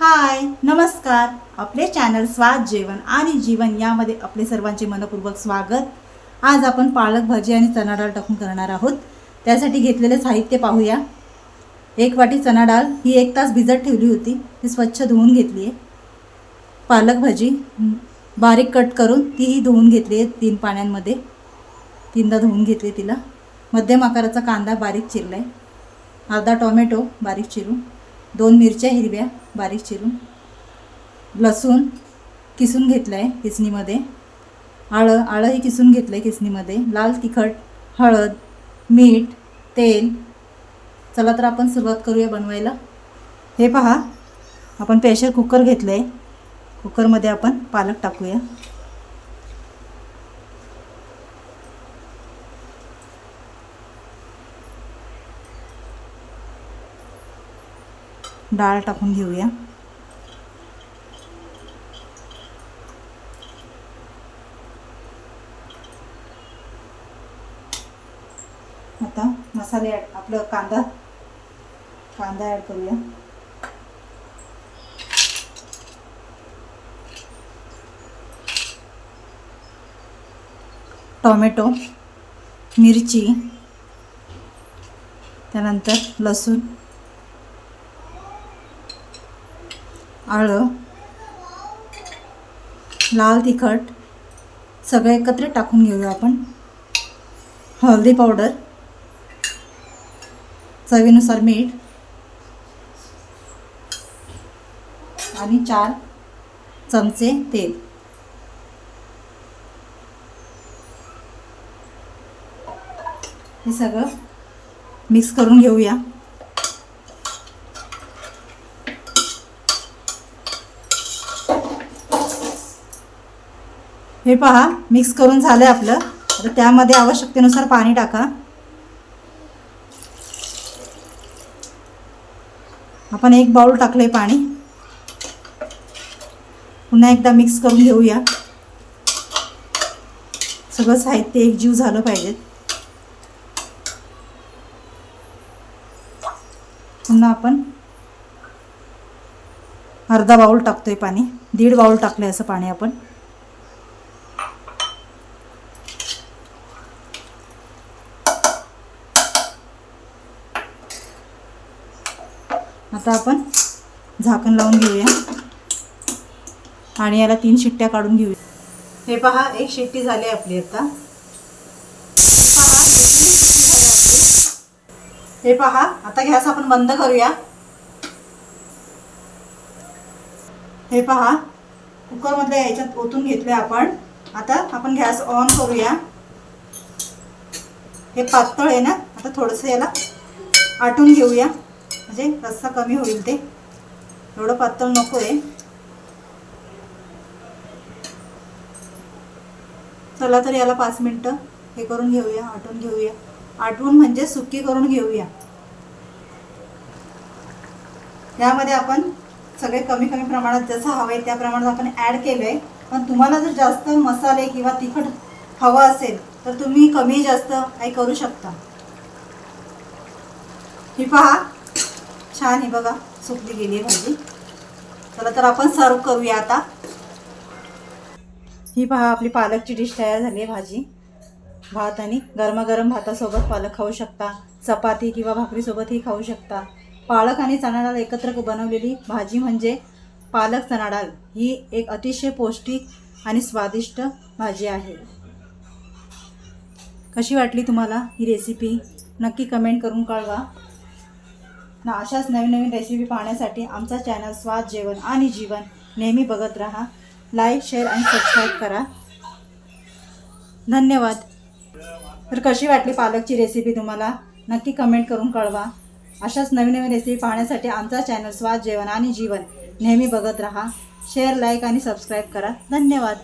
हाय नमस्कार. आपले चॅनल स्वाद जेवण आणि जीवन यामध्ये आपले सर्वांचे मनपूर्वक स्वागत. आज आपण पालक भाजी आणि चणा डाळ टाकून करणार आहोत. त्यासाठी घेतलेले साहित्य पाहूया. एक वाटी चणा डाळ ही एक तास भिजत ठेवली होती. ती स्वच्छ धुवून घेतली आहे. पालक भाजी बारीक कट करून तीही धुवून घेतली आहे तीन पाण्यांमध्ये. तीनदा धुवून घेतली तिला. मध्यम आकाराचा कांदा बारीक चिरला आहे अर्धा टोमॅटो बारीक चिरून. दोन मिरच्या हिरव्या बारीक चिरून. लसूण किसून घेतलं आहे किसणीमध्ये. आळं आळंही किसून घेतलं आहे किसणीमध्ये. लाल तिखट हळद मीठ तेल. चला तर आपण सुरुवात करूया बनवायला. हे पहा आपण प्रेशर कुकर घेतलं आहे कुकरमध्ये आपण पालक टाकूया. डाळ टाकून घेऊया. आता मसाले ॲड आपलं कांदा कांदा ॲड करूया. टोमॅटो मिरची त्यानंतर लसूण. आळं लाल तिखट सगळं एकत्र टाकून घेऊया आपण. हळदी पावडर चवीनुसार मीठ आणि चार चमचे तेल. हे सगळं मिक्स करून घेऊया. हे पहा मिक्स करून झालं आहे आपलं. आता त्यामध्ये आवश्यकतेनुसार पाणी टाका. आपण एक बाउल टाकलं आहे पाणी. पुन्हा एकदा मिक्स करून घेऊया. सगळं साहित्य एक जीव झालं पाहिजे. पुन्हा आपण अर्धा बाउल टाकतोय पाणी. दीड बाउल टाकलं असं पाणी आपण. आता आपण झाकण लावून घेऊया. आणि याला तीन शिट्ट्या काढून घेऊया. हे पहा एक शिट्टी झाली आपली आता. पहा, एक शिट्टी झाली आपली. हे पहा आता गॅस आपण बंद करूया. हे पहा कुकरमधल्या याच्यात ओतून घेतले आपण. आता आपण गॅस ऑन करूया. हे पातळ आहे ना आता थोडंसं याला आटून घेऊया. म्हणजे रस्सा कमी होईल ते. एवढं पातळ नको आहे चला तर याला पाच मिनटं. हे करून घेऊया आटून घेऊया. आटवून म्हणजे सुकी करून घेऊया. यामध्ये आपण सगळे कमी कमी प्रमाणात जसं हवं आहे त्या प्रमाणात आपण ॲड केलं आहे पण तुम्हाला जर जास्त मसाले किंवा तिखट हवं असेल तर तुम्ही कमी जास्त काही करू शकता. ही पहा. छान ही बघा सुकली गेली आहे भाजी. चला तर आपण सर्व करूया आता. ही पहा आपली पालकची डिश तयार झाली आहे भाजी. भात आणि गरमागरम भातासोबत पालक खाऊ शकता. चपाती किंवा भाकरीसोबतही खाऊ शकता. पालक आणि चणा डाळ एकत्र बनवलेली भाजी म्हणजे पालक चणा डाळ ही एक अतिशय पौष्टिक आणि स्वादिष्ट भाजी आहे. कशी वाटली तुम्हाला ही रेसिपी नक्की कमेंट करून कळवा. ना अशाच नवीन नवीन रेसिपी पाहण्यासाठी आमचा चॅनल स्वाद जेवण आणि जीवन नेहमी बघत राहा. लाईक शेअर आणि सबस्क्राईब करा. धन्यवाद. तर कशी वाटली पालकची रेसिपी तुम्हाला? नक्की कमेंट करून कळवा. अशाच नवीन नवीन रेसिपी पाहण्यासाठी आमचा चॅनल स्वाद जेवण आणि जीवन नेहमी बघत राहा. शेअर लाईक आणि सबस्क्राईब करा. धन्यवाद.